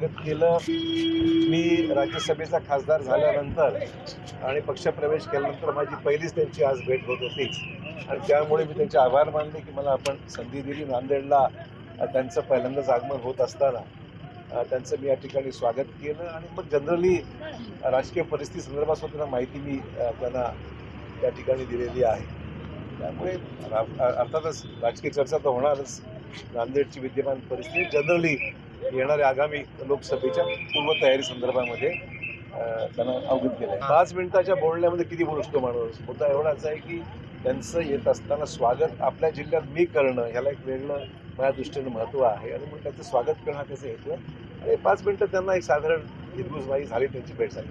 स्वागत केलं. मी राज्यसभेचा खासदार झाल्यानंतर आणि पक्षप्रवेश केल्यानंतर माझी पहिलीच त्यांची आज भेट होत होती. आणि त्यामुळे मी त्यांचे आभार मानले की मला आपण संधी दिली नांदेडला. त्यांचं पहिल्यांदाच आगमन होत असताना. त्यांचं मी या ठिकाणी स्वागत केलं आणि मग जनरली राजकीय परिस्थिती संदर्भात सुद्धा त्यांना माहिती मी त्यांना त्या ठिकाणी दिलेली आहे. त्यामुळे अर्थातच राजकीय चर्चा तर होणारच. नांदेडची विद्यमान परिस्थिती. जनरली येणाऱ्या आगामी लोकसभेच्या पूर्वतयारी संदर्भामध्ये त्यांना अवगत केलं आहे पाच मिनिटाच्या बोलण्यामध्ये किती बोलू शकतो माणूस? मुद्दा एवढाच आहे की त्यांचं येत असताना स्वागत आपल्या जिल्ह्यात मी करणं ह्याला एक वेगळं माझ्या दृष्टीनं महत्त्व आहे. आणि मग त्याचं स्वागत करणं हा त्याचा हेतू आणि पाच मिनिटं त्यांना एक साधारण हिरगुजबाई झाली त्यांची भेट झाली.